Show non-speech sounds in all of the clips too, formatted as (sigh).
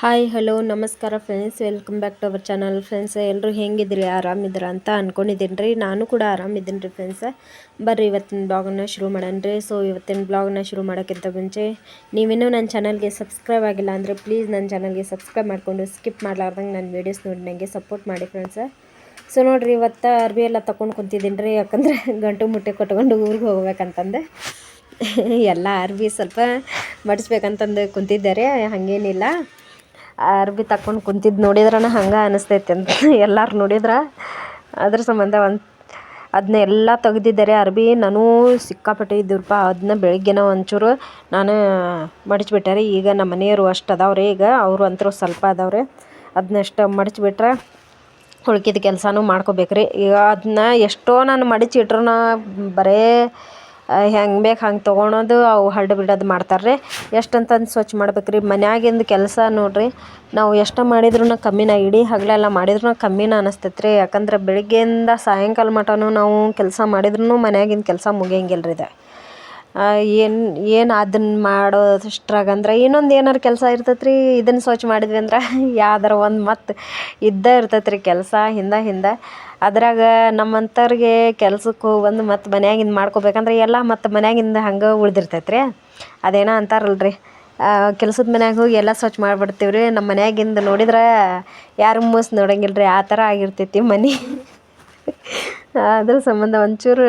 Hi hello ನಮಸ್ಕಾರ friends welcome back to our channel friends ಎಲ್ಲರೂ ಹೆಂಗಿದ್ರಿ? ಆರಾಮಿದ್ರ ಅಂತ ಅಂದ್ಕೊಂಡಿದ್ದೀನಿ ರೀ ನಾನು ಕೂಡ ಆರಾಮಿದ್ದೀನಿ ರೀ ಫ್ರೆಂಡ್ಸ್ ಬರ್ರಿ, ಇವತ್ತಿನ ಬ್ಲಾಗನ್ನ ಶುರು ಮಾಡೋಣ ರೀ ಸೊ ಇವತ್ತಿನ ಬ್ಲಾಗ್ನ ಶುರು ಮಾಡೋಕ್ಕಿಂತ ಮುಂಚೆ, ನೀವಿನ್ನೂ ನನ್ನ ಚಾನಲ್ಗೆ ಸಬ್ಸ್ಕ್ರೈಬ್ ಆಗಿಲ್ಲ ಅಂದರೆ ಪ್ಲೀಸ್ ನನ್ನ ಚಾನಲ್ಗೆ ಸಬ್ಸ್ಕ್ರೈಬ್ ಮಾಡಿಕೊಂಡು ಸ್ಕಿಪ್ ಮಾಡಲಾರ್ದಂಗೆ ನನ್ನ ವೀಡಿಯೋಸ್ ನೋಡಿ ನನಗೆ ಸಪೋರ್ಟ್ ಮಾಡಿ ಫ್ರೆಂಡ್ಸ್ ಸೊ ನೋಡಿರಿ, ಇವತ್ತು ಅರ್ಬಿ ಎಲ್ಲ ತೊಗೊಂಡು ಕುಂತಿದ್ದೀನಿ ರೀ ಯಾಕಂದರೆ ಗಂಟು ಮುಟ್ಟೆ ಕೊಟ್ಕೊಂಡು ಊರಿಗೆ ಹೋಗ್ಬೇಕಂತಂದೆ. ಎಲ್ಲ ಅರ್ಬಿ ಸ್ವಲ್ಪ ಮಡಿಸ್ಬೇಕಂತಂದು ಕುಂತಿದ್ದಾರೆ. ಹಾಗೇನಿಲ್ಲ. ಅರ್ಬಿ ತಕ್ಕೊಂಡು ಕುಂತಿದ್ದು ನೋಡಿದ್ರನ ಹಂಗೆ ಅನಿಸ್ತೈತೆ ಅಂತ (laughs) ಎಲ್ಲರೂ ನೋಡಿದ್ರೆ? ಅದ್ರ ಸಂಬಂಧ ಒಂದು ಅದನ್ನ ಎಲ್ಲ ತೆಗ್ದಿದ್ದಾರೆ. ಅರ್ಬಿ ನಾನು ಸಿಕ್ಕಾಪಟ್ಟೆ ಇದ್ದಿರಪ್ಪ ಅದನ್ನ ಬೆಳಗ್ಗೆನ ಒಂಚೂರು ನಾನು ಮಡಚಿಬಿಟ್ಟೆ ರೀ ಈಗ ನಮ್ಮ ಮನೆಯವರು ಅಷ್ಟು ಅದಾವ್ರಿ. ಈಗ ಅವರು ಅಂತರೂ ಸ್ವಲ್ಪ ಅದಾವ್ರಿ. ಅದನ್ನಷ್ಟು ಮಡಚಿಬಿಟ್ರೆ ಉಳ್ಕಿದ ಕೆಲಸನೂ ಮಾಡ್ಕೋಬೇಕ್ರಿ. ಈಗ ಅದನ್ನ ಎಷ್ಟೋ ನಾನು ಮಡಚಿ ಇಟ್ರೂ ಬರೇ ಹೆಂಗೆ ಬೇಕು ಹಂಗೆ ತೊಗೊಳೋದು, ಅವು ಹರ್ಡು ಬಿಡೋದು ಮಾಡ್ತಾರೆ ರೀ ಎಷ್ಟಂತಂದು ಸ್ವಚ್ಛ ಮಾಡ್ಬೇಕು ರೀ ಮನ್ಯಾಗಿಂದು ಕೆಲಸ ನೋಡಿರಿ, ನಾವು ಎಷ್ಟು ಮಾಡಿದ್ರೂ ಕಮ್ಮಿನ ಇಡೀ ಹಗಲೆಲ್ಲ ಮಾಡಿದ್ರೂ ಕಮ್ಮಿನ ಅನಿಸ್ತೈತೆ ರೀ ಯಾಕಂದ್ರೆ ಬೆಳಗ್ಗೆಯಿಂದ ಸಾಯಂಕಾಲ ಮಟನು ನಾವು ಕೆಲಸ ಮಾಡಿದ್ರೂ ಮನ್ಯಾಗಿನ ಕೆಲಸ ಮುಗಿಯಂಗಿಲ್ಲ ರೀ ಇದು ಏನು ಏನು ಅದನ್ನ ಮಾಡೋದಷ್ಟ್ರಾಗ ಅಂದ್ರೆ ಇನ್ನೊಂದು ಏನಾರು ಕೆಲಸ ಇರ್ತೈತೆ ರೀ ಇದನ್ನು ಸ್ವಚ್ಛ ಮಾಡಿದ್ವಿ ಅಂದ್ರೆ (laughs) ಯಾವ್ದಾರ ಒಂದು ಮತ್ತೆ ಇದ್ದೇ ಇರ್ತೈತೆ ರೀ ಕೆಲಸ ಹಿಂದೆ ಹಿಂದೆ. ಅದ್ರಾಗ ನಮ್ಮಂಥವ್ರಿಗೆ ಕೆಲ್ಸಕ್ಕೆ ಹೋಗಿ ಬಂದು ಮತ್ತೆ ಮನ್ಯಾಗಿಂದ ಮಾಡ್ಕೋಬೇಕಂದ್ರೆ ಎಲ್ಲ ಮತ್ತೆ ಮನ್ಯಾಗಿಂದ ಹಂಗೆ ಉಳ್ದಿರ್ತೈತೆ ರೀ ಅದೇನೋ ಅಂತಾರಲ್ಲ ರೀ ಕೆಲ್ಸದ ಮನ್ಯಾಗ ಹೋಗಿ ಎಲ್ಲ ಸ್ವಚ್ಛ ಮಾಡಿಬಿಡ್ತೀವಿ ರೀ ನಮ್ಮ ಮನ್ಯಾಗಿಂದ ನೋಡಿದ್ರೆ ಯಾರು ಮೂಸ್ ನೋಡಂಗಿಲ್ಲ ರೀ ಆ ಥರ ಆಗಿರ್ತೈತಿ ಮನೆ. (laughs) ಅದ್ರ ಸಂಬಂಧ ಒಂಚೂರು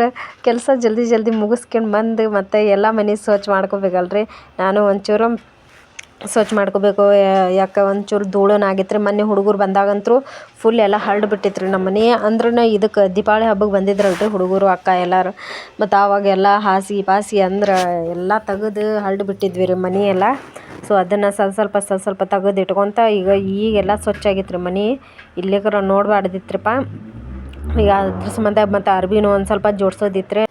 ಕೆಲಸ ಜಲ್ದಿ ಜಲ್ದಿ ಮುಗಿಸ್ಕೊಂಡು ಬಂದು ಮತ್ತೆ ಎಲ್ಲ ಮನೆ ಸ್ವಚ್ಛ ಮಾಡ್ಕೋಬೇಕಲ್ರಿ. ನಾನು ಒಂಚೂರು ಸ್ವಚ್ಛ ಮಾಡ್ಕೋಬೇಕು. ಯಾಕೆ ಒಂಚೂರು ಧೂಳನ ಆಗಿತ್ತು ರೀ ಮೊನ್ನೆ ಹುಡುಗರು ಬಂದಾಗಂತೂ ಫುಲ್ ಎಲ್ಲ ಹರಡು ಬಿಟ್ಟಿತ್ತು ರೀ ನಮ್ಮ ಮನೆ. ಅಂದ್ರೂ ಇದಕ್ಕೆ ದೀಪಾವಳಿ ಹಬ್ಬಕ್ಕೆ ಬಂದಿದ್ರಲ್ಲ ರೀ ಹುಡುಗರು, ಅಕ್ಕ ಎಲ್ಲರೂ. ಮತ್ತು ಆವಾಗೆಲ್ಲ ಹಾಸಿ ಪಾಸಿ ಅಂದ್ರೆ ಎಲ್ಲ ತೆಗೆದು ಹರಡು ಬಿಟ್ಟಿದ್ವಿ ರೀ ಮನೆ ಎಲ್ಲ. ಸೊ ಅದನ್ನು ಸ್ವಲ್ಪ ಸ್ವಲ್ಪ ಸ್ವಲ್ಪ ಸ್ವಲ್ಪ ತೆಗೆದು ಇಟ್ಕೊತ ಈಗ ಈಗೆಲ್ಲ ಸ್ವಚ್ಛ ಆಗಿತ್ತು ರೀ ಮನೆ. ಇಲ್ಲಿಗರ ನೋಡಬಾರ್ದಿತ್ರಿಪ್ಪ ಈಗ ಅದ್ರ ಸಂಬಂಧ ಮತ್ತು ಅರ್ಬಿನೂ ಒಂದು ಸ್ವಲ್ಪ ಜೋಡ್ಸೋದಿತ್ತು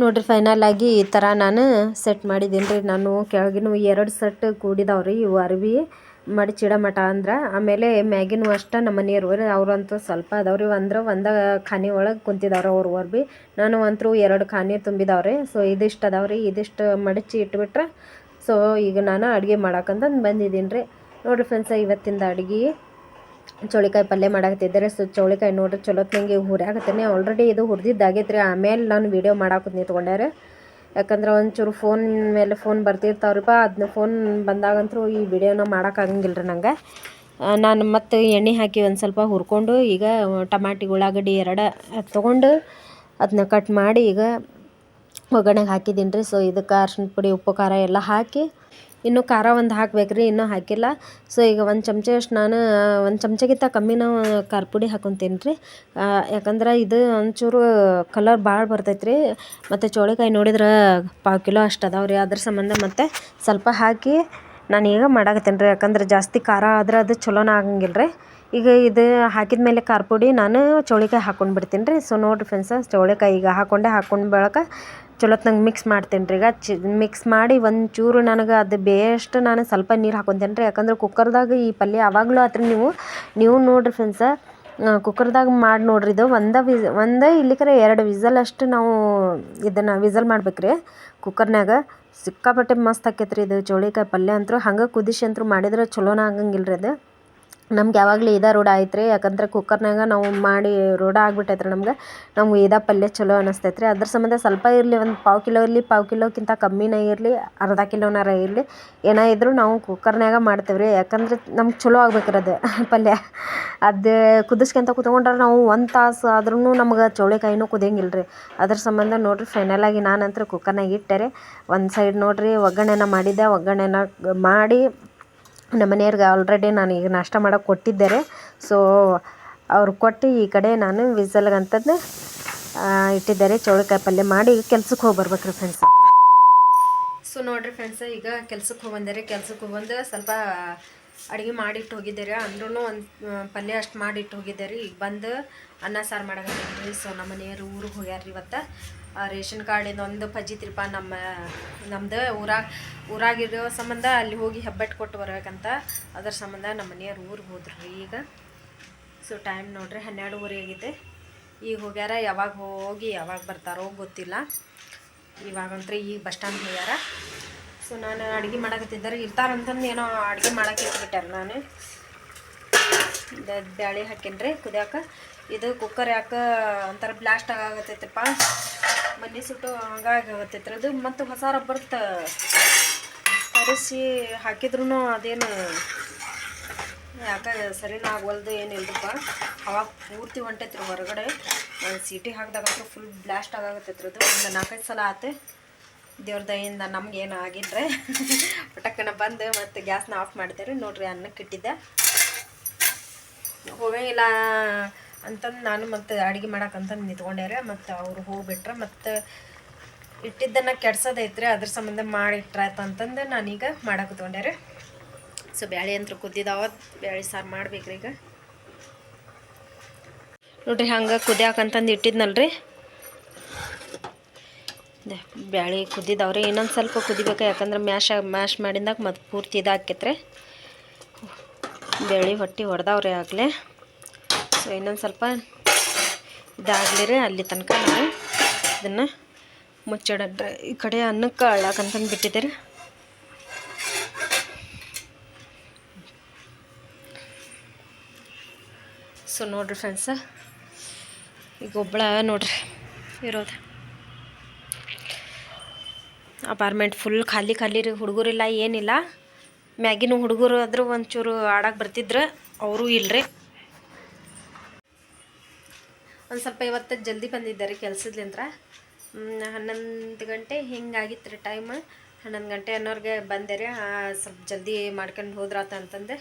ನೋಡಿರಿ ಫೈನಲ್ ಆಗಿ ಈ ಥರ ನಾನು ಸೆಟ್ ಮಾಡಿದ್ದೀನಿ ರೀ ನಾನು ಕೆಳಗಿನ ಎರಡು ಸೆಟ್ ಕೂಡಿದಾವೆ ರೀ ಇವು ಅರ್ವಿ ಮಡಚಿಡ ಮಠ ಅಂದ್ರೆ. ಆಮೇಲೆ ಮ್ಯಾಗಿನೂ ಅಷ್ಟೇ ನಮ್ಮ ಮನೆಯವರು ಅವ್ರಂತೂ ಸ್ವಲ್ಪ ಅದಾವ್ರಿ. ಅಂದ್ರೆ ಒಂದು ಖಾನಿ ಒಳಗೆ ಕುಂತಿದಾವ್ರಿ ಅವ್ರು ಅರ್ಬಿ ನಾನು ಅಂತೂ ಎರಡು ಖಾನಿ ತುಂಬಿದಾವ್ರಿ. ಸೊ ಇದಿಷ್ಟು ಅದಾವ್ರಿ. ಇದಿಷ್ಟು ಮಡಚಿ ಇಟ್ಬಿಟ್ರೆ. ಸೊ ಈಗ ನಾನು ಅಡುಗೆ ಮಾಡಕ್ಕಂತಂದು ಬಂದಿದ್ದೀನಿ ರೀ ನೋಡಿರಿ ಫ್ರೆಂಡ್ಸ ಇವತ್ತಿಂದ ಅಡುಗೆ ಚೌಳಿಕಾಯಿ ಪಲ್ಯ ಮಾಡಾಕತ್ತಿದ್ದಾರೆ ಸೊ ಚೌಳಿಕಾಯಿ ನೋಡ್ರಿ ಚಲೋತ್ನಂಗೆ ಹುರಿಯಾಕತ್ತೇನೆ. ಆಲ್ರೆಡಿ ಇದು ಹುರಿದಿದ್ದಾಗೈತೆ ರೀ ಆಮೇಲೆ ನಾನು ವೀಡಿಯೋ ಮಾಡಾಕತ್ ನಿಂತ್ಕೊಂಡ್ಯಾರೆ ಯಾಕಂದ್ರೆ ಒಂಚೂರು ಫೋನ್ ಮೇಲೆ ಫೋನ್ ಬರ್ತಿರ್ತಾವ್ರಿಪ್ಪ ಅದನ್ನ ಫೋನ್ ಬಂದಾಗಂತೂ ಈ ವಿಡಿಯೋನ ಮಾಡೋಕ್ಕಾಗಂಗಿಲ್ಲ ರೀ ನಂಗೆ. ನಾನು ಮತ್ತು ಎಣ್ಣೆ ಹಾಕಿ ಒಂದು ಸ್ವಲ್ಪ ಹುರ್ಕೊಂಡು ಈಗ ಟಮಾಟಿ, ಉಳ್ಳಾಗಡ್ಡಿ ಎರಡು ತೊಗೊಂಡು ಅದನ್ನ ಕಟ್ ಮಾಡಿ ಈಗ ಒಗ್ಗರಣೆಗೆ ಹಾಕಿದ್ದೀನಿ ರೀ ಸೊ ಇದಕ್ಕೆ ಅರ್ಶಿನ ಪುಡಿ, ಉಪ್ಪು ಖಾರ ಎಲ್ಲ ಹಾಕಿ ಇನ್ನೂ ಖಾರ ಒಂದು ಹಾಕ್ಬೇಕು ರೀ ಇನ್ನೂ ಹಾಕಿಲ್ಲ. ಸೊ ಈಗ ಒಂದು ಚಮಚ ನಾನು, ಒಂದು ಚಮಚಗಿಂತ ಕಮ್ಮಿನ ಖಾರ ಪುಡಿ ಹಾಕೊತೀನಿ ರೀ ಯಾಕಂದ್ರೆ ಇದು ಒಂಚೂರು ಕಲರ್ ಭಾಳ ಬರ್ತೈತೆ ರೀ ಮತ್ತು ಚೋಳಿಕಾಯಿ ನೋಡಿದ್ರೆ ಪಾವು ಕಿಲೋ ಅಷ್ಟು ಅದಾವೆ ರೀ. ಅದ್ರ ಸಂಬಂಧ ಮತ್ತು ಸ್ವಲ್ಪ ಹಾಕಿ ನಾನು ಈಗ ಮಾಡಾಕತ್ತೀನಿ ರೀ ಯಾಕಂದ್ರೆ ಜಾಸ್ತಿ ಖಾರ ಆದ್ರೆ ಅದು ಚಲೋನ ಆಗಂಗಿಲ್ಲ ರೀ ಈಗ ಇದು ಹಾಕಿದ ಮೇಲೆ ಖಾರ ಪುಡಿ ನಾನು ಚೌಳಿಕಾಯಿ ಹಾಕ್ಕೊಂಡು ಬಿಡ್ತೀನಿ ರೀ ಸೊ ನೋಡಿರಿ ಫ್ರೆಂಡ್ಸ ಚೌಳಿಕಾಯಿ ಈಗ ಹಾಕೊಂಡೆ ಹಾಕ್ಕೊಂಡು ಬೆಳಕ ಚಲೋತ್ನಂಗೆ ಮಿಕ್ಸ್ ಮಾಡ್ತೇನೆ ರೀ ಈಗ ಚಿ ಮಿಕ್ಸ್ ಮಾಡಿ ಒಂಚೂರು ನನಗೆ ಅದು ಬೇಸ್ಟ್ ನಾನು ಸ್ವಲ್ಪ ನೀರು ಹಾಕೊತೇನೆ ರೀ ಯಾಕಂದ್ರೆ ಕುಕ್ಕರ್ದಾಗ ಈ ಪಲ್ಯ ಯಾವಾಗಲೂ ಆತ್ರಿ ನೀವು ನೀವು ನೋಡಿರಿ ಫ್ರೆಂಡ್ಸ ಕುಕ್ಕರ್ದಾಗ ಮಾಡಿ ನೋಡ್ರಿ ಇದು. ಒಂದೇ ವಿಸ್ ಒಂದೇ ಇಲ್ಲಿಕರೆ ಎರಡು ವಿಸಲ್ ಅಷ್ಟು ನಾವು ಇದನ್ನು ವಿಸಲ್ ಮಾಡ್ಬೇಕು ರೀ ಕುಕ್ಕರ್ನಾಗ ಸಿಕ್ಕಾಪಟ್ಟೆ ಮಸ್ತ್ ಆಕೈತೆ ರೀ ಇದು ಚೌಳಿಕಾಯಿ ಪಲ್ಯ ಅಂತೂ ಹಂಗೆ ಕುದಿಸಿ ಅಂತೂ ಮಾಡಿದ್ರೆ ಚಲೋನ ಆಗಂಗಿಲ್ಲ ರೀ ಅದು. ನಮ್ಗೆ ಯಾವಾಗಲೂ ಇದೇ ರೂಢ ಆಯ್ತು ರೀ ಯಾಕಂದ್ರೆ ಕುಕ್ಕರ್ನಾಗ ನಾವು ಮಾಡಿ ರೂಢ ಆಗ್ಬಿಟ್ಟೈತ್ರಿ ನಮ್ಗೆ. ನಮ್ಗೆ ಇದೇ ಪಲ್ಯ ಚಲೋ ಅನಿಸ್ತೈತೆ ರೀ ಅದ್ರ ಸಂಬಂಧ ಸ್ವಲ್ಪ ಇರಲಿ, ಒಂದು ಪಾವು ಕಿಲೋ ಇರಲಿ, ಪಾವು ಕಿಲೋಕ್ಕಿಂತ ಕಮ್ಮಿನೇ ಇರಲಿ, ಅರ್ಧ ಕಿಲೋನಾರ ಇರಲಿ. ಏನೇ ಇದ್ದರೂ ನಾವು ಕುಕ್ಕರ್ನಾಗ ಮಾಡ್ತೇವೆ ರೀ ಯಾಕಂದ್ರೆ ನಮ್ಗೆ ಚಲೋ ಆಗ್ಬೇಕ್ರಿ (laughs) ಪಲ್ಯ. ಅದು ಕುದಿಸ್ಕೊಂತ ಕುತ್ಕೊಂಡ್ರೆ ನಾವು ಒಂದು ತಾಸು ಆದ್ರೂ ನಮ್ಗೆ ಚೌಳಿಕಾಯಿನೂ ಕುದಿಯಂಗಿಲ್ಲ ರೀ ಅದ್ರ ಸಂಬಂಧ ನೋಡಿರಿ ಫೈನಲಾಗಿ ನಾನಂತೂ ಕುಕ್ಕರ್ನಾಗ ಇಟ್ಟೆ ರೀ ಒಂದು ಸೈಡ್ ನೋಡಿರಿ, ಒಗ್ಗರಣೆನ ಮಾಡಿದ್ದೆ. ಒಗ್ಗರಣೆನ ಮಾಡಿ ನಮ್ಮ ಮನೆಯವ್ರಿಗೆ ಆಲ್ರೆಡಿ ನಾನು ಈಗ ನಾಷ್ಟ ಮಾಡೋಕೆ ಕೊಟ್ಟಿದ್ದಾರೆ. ಸೊ ಅವ್ರು ಕೊಟ್ಟು ಈ ಕಡೆ ನಾನು ವಿಸಲ್ಗಂಥದ್ದು ಇಟ್ಟಿದ್ದಾರೆ. ಚೌಳಿಕಾಯಿ ಪಲ್ಯ ಮಾಡಿ ಕೆಲ್ಸಕ್ಕೆ ಹೋಗಿ ಬರ್ಬೇಕು ರೀ ಫ್ರೆಂಡ್ಸ್ ಸೊ ನೋಡಿರಿ ಫ್ರೆಂಡ್ಸ್ ಈಗ ಕೆಲ್ಸಕ್ಕೆ ಹೋಗಿ ಕೆಲ್ಸಕ್ಕೆ ಹೋಗಿ ಸ್ವಲ್ಪ ಅಡುಗೆ ಮಾಡಿಟ್ಟು ಹೋಗಿದ್ದಾರೆ? ಅಂದ್ರೂ ಒಂದು ಪಲ್ಯ ಅಷ್ಟು ಮಾಡಿಟ್ಟು ಹೋಗಿದ್ದಾರೆ. ಈಗ ಬಂದು ಅನ್ನ ಸಾರು ಮಾಡಕತ್ತೀನಿ ಸೊ ನಮ್ಮ ಮನೆಯವರು ಊರಿಗೆ ಹೋಗ್ಯಾರ ಇವತ್ತು. ರೇಷನ್ ಕಾರ್ಡಿಂದ ಒಂದು ಫಜಿತ್ರಿಪ ನಮ್ಮ, ನಮ್ದು ಊರಾಗ, ಊರಾಗಿರೋ ಸಂಬಂಧ ಅಲ್ಲಿ ಹೋಗಿ ಹೆಬ್ಬಟ್ಟು ಕೊಟ್ಟು ಬರ್ಬೇಕಂತ. ಅದ್ರ ಸಂಬಂಧ ನಮ್ಮ ಮನೆಯವ್ರು ಊರಿಗೆ ಹೋದ್ರು ಈಗ. ಸೊ ಟೈಮ್ ನೋಡ್ರಿ ಹನ್ನೆರಡುವರೆ ಆಗಿದೆ ಈಗ ಹೋಗ್ಯಾರ, ಯಾವಾಗ ಹೋಗಿ ಯಾವಾಗ ಬರ್ತಾರೋ ಗೊತ್ತಿಲ್ಲ. ಇವಾಗಂದ್ರೆ ಈಗ ಬಸ್ ಸ್ಟ್ಯಾಂಡ್ ಹೋಗ್ಯಾರ. ಸೊ ನಾನು ಅಡುಗೆ ಮಾಡಕತ್ತಿದ್ದಾರೆ, ಇರ್ತಾರಂತಂದು ಏನೋ ಅಡುಗೆ ಮಾಡಕ್ಕೆ ಇಟ್ಬಿಟ್ಟಾರ ನಾನು. ಬ್ಯಾಳಿ ಹಾಕೇನ್ರಿ ಕುದಿಯಾಕ. ಇದು ಕುಕ್ಕರ್ ಯಾಕೆ ಒಂಥರ ಬ್ಲಾಸ್ಟ್ ಆಗಾಗತ್ತೈತಪ್ಪ ಮನೆ ಸುಟ್ಟು ಹಂಗಾಗಿ ಆಗತ್ತೈತ್ರಿ ಅದು ಮತ್ತು ಹೊಸ ರಬ್ಬರ್ತ ತರಿಸಿ ಹಾಕಿದ್ರು ಅದೇನು ಯಾಕೆ ಸರಿನ ಆಗವಲ್ದು ಏನಿಲ್ಲರಪ್ಪ ಅವಾಗ ಪೂರ್ತಿ ಹೊಂಟೈತ್ರಿ ಹೊರಗಡೆ. ಸೀಟಿ ಹಾಕಿದಾಗಂತೂ ಫುಲ್ ಬ್ಲಾಸ್ಟ್ ಆಗಾಗತ್ತೈತ್ರಿ ಅದು ಒಂದು ನಾಲ್ಕೈದು ಸಲ ಆತು. ದೇವ್ರ ದಯಿಂದ ನಮ್ಗೆ ಏನು ಆಗಿದ್ರೆ (laughs) ಪಟಕ್ಕನ ಬಂದು ಮತ್ತು ಗ್ಯಾಸ್ನ ಆಫ್ ಮಾಡಿದೆ ನೋಡ್ರಿ ಅನ್ನಕ್ಕೆ ಇಟ್ಟಿದ್ದೆ ಹೋಗಂಗಿಲ್ಲ ಅಂತಂದು ನಾನು ಮತ್ತು ಅಡುಗೆ ಮಾಡಕ್ಕಂತಂದು ರೀ ಮತ್ತು ಅವರು ಹೋಗ್ಬಿಟ್ರೆ. ಮತ್ತು ಇಟ್ಟಿದ್ದನ್ನು ಕೆಡ್ಸೋದೈತ್ರಿ ಅದ್ರ ಸಂಬಂಧ ಮಾಡಿಟ್ರಾಯ್ತು ಅಂತಂದು ನಾನೀಗ ಮಾಡಕ್ಕೆ ತೊಗೊಂಡ್ಯಾರೆ ಸೊ ಬ್ಯಾಳಿ ಅಂತ ಕುದ್ದಿದಾವ. ಬ್ಯಾಳಿ ಸಾರು ಮಾಡ್ಬೇಕ್ರಿ ಈಗ. ನೋಡ್ರಿ ಹಂಗೆ ಕುದಿಯಾಕಂತಂದು ಇಟ್ಟಿದ್ನಲ್ರಿ. ಬ್ಯಾಳಿ ಬ್ಯಾಳೆ ಕುದ್ದಿದಾವ್ರಿ. ಇನ್ನೊಂದು ಸ್ವಲ್ಪ ಕುದಿಬೇಕು, ಯಾಕಂದ್ರೆ ಮ್ಯಾಶ್ ಮ್ಯಾಶ್ ಮಾಡಿದಾಗ ಮತ್ತು ಪೂರ್ತಿ ಇದಾಕೈತ್ರಿ ಬೇಳೆ ಹೊಟ್ಟೆ ಹೊಡೆದವ್ರಿ ಆಗಲೇ. ಸೊ, ಇನ್ನೊಂದು ಸ್ವಲ್ಪ ಇದಾಗಲಿ ರೀ ಅಲ್ಲಿ ತನಕ ನಾವು ಇದನ್ನು ಮುಚ್ಚಿಡ ಈ ಕಡೆ ಅನ್ನಕ್ಕೆ ಅಳಕಂತಂದು ಬಿಟ್ಟಿದ್ದೀರಿ. ಸೊ, ನೋಡ್ರಿ ಫ್ರೆಂಡ್ಸ, ಈಗ ಒಬ್ಬಳ ನೋಡ್ರಿ ಇರೋದು. ಅಪಾರ್ಟ್ಮೆಂಟ್ ಫುಲ್ ಖಾಲಿ ಖಾಲಿ ರೀ ಹುಡುಗರಿಲ್ಲ ಏನಿಲ್ಲ. ಮ್ಯಾಗಿನ ಹುಡುಗರು ಆದರೂ ಒಂಚೂರು ಆಡಕ್ಕೆ ಬರ್ತಿದ್ರು, ಅವರೂ ಇಲ್ರಿ. ಒಂದು ಸ್ವಲ್ಪ ಇವತ್ತು ಜಲ್ದಿ ಬಂದಿದ್ದಾರೆ ಕೆಲಸದ್ಲಿಂತ್ರ ಹನ್ನೊಂದು ಗಂಟೆ ಹಿಂಗಾಗಿತ್ತು ರೀ ಟೈಮ್ ಹನ್ನೊಂದು ಗಂಟೆ ಅನ್ನೋರಿಗೆ ಬಂದೆ ರೀ ಸ್ವಲ್ಪ ಜಲ್ದಿ ಮಾಡ್ಕೊಂಡು ಹೋದ್ರಾತ ಅಂತಂದೆ.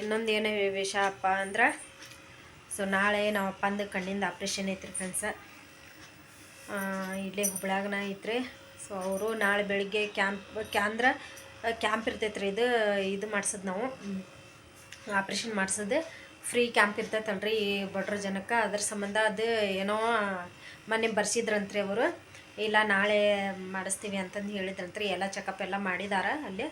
ಇನ್ನೊಂದು ಏನು ವಿಷಯಪ್ಪ ಅಂದ್ರೆ, ಸೊ ನಾಳೆ ನಮ್ಮ ಅಪ್ಪಂದು ಕಣ್ಣಿಂದ ಆಪ್ರೇಷನ್ ಐತ್ರಿ ಫ್ರೆಂಡ್ಸ ಇಲ್ಲೇ ಹುಬ್ಳಾಗನ ಐತ್ರಿ. ಸೊ ಅವರು ನಾಳೆ ಬೆಳಿಗ್ಗೆ ಕ್ಯಾಂಪ್ ಕ್ಯಾಂದ್ರ ಕ್ಯಾಂಪ್ ಇರ್ತೈತ್ರಿ ಇದು ಇದು ಮಾಡ್ಸೋದು ನಾವು. ಆಪ್ರೇಷನ್ ಮಾಡ್ಸೋದು. ಫ್ರೀ ಕ್ಯಾಂಪ್ ಇರ್ತೈತಲ್ರಿ ಈ ಬಡ್ರ ಜನಕ್ಕೆ. ಅದ್ರ ಸಂಬಂಧ ಅದು ಏನೋ ಮೊನ್ನೆ ಬರ್ಸಿದ್ರಂತ್ರಿ ಅವರು. ಇಲ್ಲ, ನಾಳೆ ಮಾಡಿಸ್ತೀವಿ ಅಂತಂದು ಹೇಳಿದ್ರಂತ್ರಿ. ಎಲ್ಲ ಚೆಕಪ್ ಎಲ್ಲ ಮಾಡಿದಾರ ಅಲ್ಲಿ.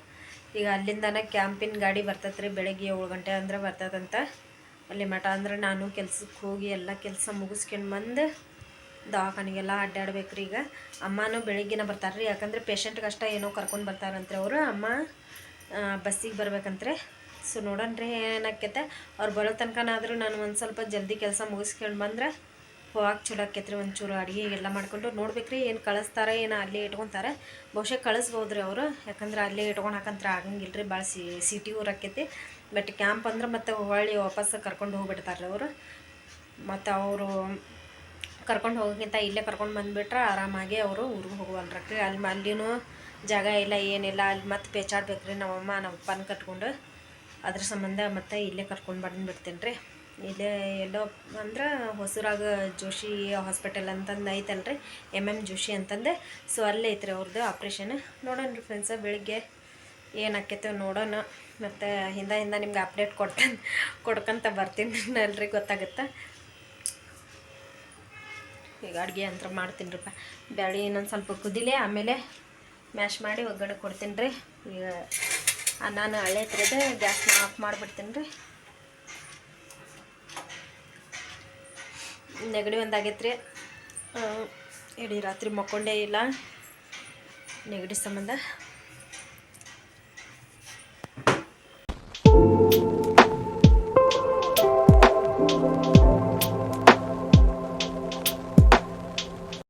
ಈಗ ಅಲ್ಲಿಂದನೇ ಕ್ಯಾಂಪಿನ ಗಾಡಿ ಬರ್ತೈತೆ ಬೆಳಗ್ಗೆ ಏಳು ಗಂಟೆ ಅಂದ್ರೆ ಬರ್ತದಂತ ಅಲ್ಲಿ ಮಠ ಅಂದ್ರೆ ನಾನು ಕೆಲ್ಸಕ್ಕೆ ಹೋಗಿ ಎಲ್ಲ ಕೆಲಸ ಮುಗಿಸ್ಕೊಂಡು ಬಂದು ದವಾಖಾನಿಗೆಲ್ಲ ಅಡ್ಡಾಡ್ಬೇಕ್ರಿ ಈಗ. ಅಮ್ಮನೂ ಬೆಳಿಗ್ಗೆನ ಬರ್ತಾರೆ ರೀ ಯಾಕಂದ್ರೆ ಪೇಷಂಟ್ಗೆ ಅಷ್ಟೇ ಏನೋ ಕರ್ಕೊಂಡು ಬರ್ತಾರಂತ್ರಿ ಅವರು. ಅಮ್ಮ ಬಸ್ಸಿಗೆ ಬರ್ಬೇಕಂತ್ರೆ. ಸೊ ನೋಡೋಣ್ರಿ ಏನಾಕೈತೆ? ಅವ್ರು ಬರೋ ತನಕನಾದರೂ ನಾನು ಒಂದು ಸ್ವಲ್ಪ ಜಲ್ದಿ ಕೆಲಸ ಮುಗಿಸ್ಕೊಂಡು ಬಂದ್ರೆ ಹೋಗಕ್ಕೆ ಚಲೋ ಆಕೈತ್ರಿ, ಒಂಚೂರು ಅಡುಗೆ ಎಲ್ಲ ಮಾಡ್ಕೊಂಡು. ನೋಡ್ಬೇಕ್ರಿ ಏನು ಕಳಿಸ್ತಾರೆ, ಏನು ಅಲ್ಲೇ ಇಟ್ಕೊತಾರೆ. ಬಹುಶಃ ಕಳಿಸ್ಬೋದು ರೀ ಅವರು, ಯಾಕಂದ್ರೆ ಅಲ್ಲೇ ಇಟ್ಕೊಂಡು ಹಾಕಂತ್ರ ಆಗಂಗಿಲ್ಲ ರೀ ಭಾಳ ಸಿ, ಸಿಟಿ ಊರು ಆಕೈತಿ. ಬಟ್ ಕ್ಯಾಂಪ್ ಅಂದ್ರೆ ಮತ್ತೆ ಹೊಳ್ಳಿ ವಾಪಸ್ ಕರ್ಕೊಂಡು ಹೋಗ್ಬಿಡ್ತಾರೆ ಅವರು. ಮತ್ತು ಅವರು ಕರ್ಕೊಂಡು ಹೋಗೋಕ್ಕಿಂತ ಇಲ್ಲೇ ಕರ್ಕೊಂಡು ಬಂದುಬಿಟ್ರೆ ಆರಾಮಾಗಿ ಅವರು ಊರಿಗೆ ಹೋಗುವಲ್ರಕ್ರಿ ಅಲ್ಲಿ, ಅಲ್ಲಿನೂ ಜಾಗ ಇಲ್ಲ, ಏನಿಲ್ಲ. ಅಲ್ಲಿ ಮತ್ತೆ ಪೇಚಾಡ್ಬೇಕು ರೀ ನಮ್ಮಮ್ಮ ನಮ್ಮ ಅಪ್ಪನ ಕಟ್ಕೊಂಡು. ಅದ್ರ ಸಂಬಂಧ ಮತ್ತೆ ಇಲ್ಲೇ ಕರ್ಕೊಂಡು ಬಂದುಬಿಡ್ತೀನಿ ರೀ. ಇಲ್ಲೇ ಎಲ್ಲೋ ಅಂದ್ರೆ ಹೊಸೂರಾಗ ಜೋಶಿ ಹಾಸ್ಪಿಟಲ್ ಅಂತಂದು ಐತಲ್ರಿ ಎಂ ಎಂ ಜೋಶಿ ಅಂತಂದೆ. ಸೊ ಅಲ್ಲೇ ಐತ್ರಿ ಅವ್ರದ್ದು ಆಪ್ರೇಷನ್ ನೋಡೋಣ ರೀ ಫ್ರೆಂಡ್ಸ ಬೆಳಿಗ್ಗೆ ಏನಾಕೈತೆ ನೋಡೋಣ. ಮತ್ತು ಹಿಂದೆ ಹಿಂದೆ ನಿಮ್ಗೆ ಅಪ್ಡೇಟ್ ಕೊಡ್ತಾನೆ, ಕೊಡ್ಕೊಂತ ಬರ್ತೀನಿ ಅಲ್ರಿ, ಗೊತ್ತಾಗುತ್ತೆ? ಈಗ ಅಡುಗೆ ಅಂತ ಮಾಡ್ತೀನಿ ರೀ ಬ್ಯಾಳಿ ಇನ್ನೊಂದು ಸ್ವಲ್ಪ ಕುದಿಲೆ, ಆಮೇಲೆ ಮ್ಯಾಶ್ ಮಾಡಿ ಒಗ್ಗರಣೆ ಕೊಡ್ತೀನಿ ರೀ. ಈಗ ನಾನು ಹಳೆ ಥರದ ಗ್ಯಾಸ್ನ ಆಫ್ ಮಾಡಿಬಿಡ್ತೀನಿ ರೀ. ನೆಗಡಿ ಒಂದು ಆಗೈತೆ ರೀ ಇಡೀ ರಾತ್ರಿ ಮಕ್ಕೊಂಡೇ ಇಲ್ಲ. ನೆಗಡಿ ಸಂಬಂಧ.